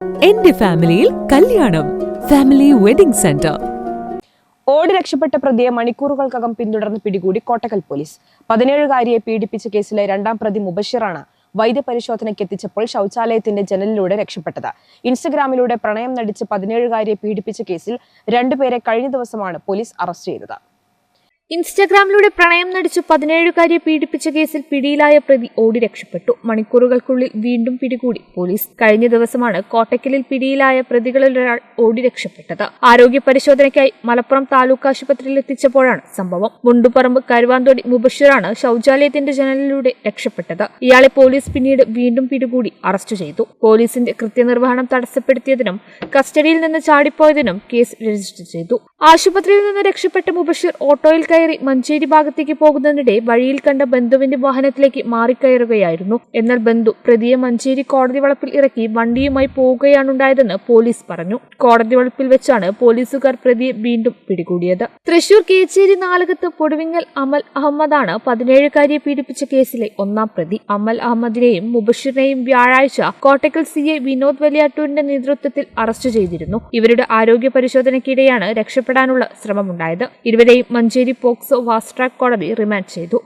എന്റെ ഫാമിലിയിൽ കല്യാണം. Family wedding centre. ഓടി രക്ഷപ്പെട്ട പ്രതിയെ മണിക്കൂറുകൾക്കകം പിന്തുടർന്ന് പിടികൂടി കോട്ടക്കൽ പോലീസ്. പതിനേഴുകാരിയെ പീഡിപ്പിച്ച കേസിലെ രണ്ടാം പ്രതി മുബഷിറാണ് വൈദ്യപരിശോധനയ്ക്ക് എത്തിച്ചപ്പോൾ ശൗചാലയത്തിന്റെ ജനലിലൂടെ രക്ഷപ്പെട്ടത്. ഇൻസ്റ്റഗ്രാമിലൂടെ പ്രണയം നടിച്ച് പതിനേഴുകാരിയെ പീഡിപ്പിച്ച കേസിൽ രണ്ടുപേരെ കഴിഞ്ഞ ദിവസമാണ് പോലീസ് അറസ്റ്റ് ചെയ്തത്. ഇൻസ്റ്റഗ്രാമിലൂടെ പ്രണയം നടിച്ചു പതിനേഴുകാരിയെ പീഡിപ്പിച്ച കേസിൽ പിടിയിലായ പ്രതി ഓടി രക്ഷപ്പെട്ടു. മണിക്കൂറുകൾക്കുള്ളിൽ വീണ്ടും പിടികൂടി. പോലീസ് കഴിഞ്ഞ ദിവസമാണ് കോട്ടക്കലിൽ പിടിയിലായ പ്രതികളിൽ ഒരാൾ ഓടി രക്ഷപ്പെട്ടത്. ആരോഗ്യ പരിശോധനയ്ക്കായി മലപ്പുറം താലൂക്ക് ആശുപത്രിയിൽ എത്തിച്ചപ്പോഴാണ് സംഭവം. മുണ്ടുപറമ്പ് കരുവാന്തോടി മുബഷിറാണ് ശൌചാലയത്തിന്റെ ജനലിലൂടെ രക്ഷപ്പെട്ടത്. ഇയാളെ പോലീസ് പിന്നീട് വീണ്ടും പിടികൂടി അറസ്റ്റ് ചെയ്തു. പോലീസിന്റെ കൃത്യനിർവഹണം തടസ്സപ്പെടുത്തിയതിനും കസ്റ്റഡിയിൽ നിന്ന് ചാടിപ്പോയതിനും കേസ് രജിസ്റ്റർ ചെയ്തു. ആശുപത്രിയിൽ നിന്ന് രക്ഷപ്പെട്ട മുബഷിർ ഓട്ടോയിൽ കയറി മഞ്ചേരി ഭാഗത്തേക്ക് പോകുന്നതിനിടെ വഴിയിൽ കണ്ട ബന്ധുവിന്റെ വാഹനത്തിലേക്ക് മാറിക്കയറുകയായിരുന്നു. എന്നാൽ ബന്ധു പ്രതിയെ മഞ്ചേരി കോടതി വളപ്പിൽ ഇറക്കി വണ്ടിയുമായി പോവുകയാണുണ്ടായതെന്ന് പോലീസ് പറഞ്ഞു. കോടതി വളപ്പിൽ വെച്ചാണ് പോലീസുകാർ പ്രതിയെ വീണ്ടും പിടികൂടിയത്. തൃശൂർ കേച്ചേരി നാലകത്ത് പൊടുവിങ്ങൽ അമൽ അഹമ്മദാണ് പതിനേഴുകാരിയെ പീഡിപ്പിച്ച കേസിലെ ഒന്നാം പ്രതി. അമൽ അഹമ്മദിനെയും മുബഷിറിനെയും വ്യാഴാഴ്ച കോട്ടക്കൽ സി എ വിനോദ് വലിയാട്ടൂരിന്റെ നേതൃത്വത്തിൽ അറസ്റ്റ് ചെയ്തിരുന്നു. ഇവരുടെ ആരോഗ്യ പരിശോധനയ്ക്കിടെയാണ് രക്ഷപ്പെടാനുള്ള ശ്രമമുണ്ടായത്. ഇരുവരെയും മഞ്ചേരി പോക്സോ ഫാസ്റ്റ് ട്രാക്ക് കോടതി റിമാൻഡ് ചെയ്തു.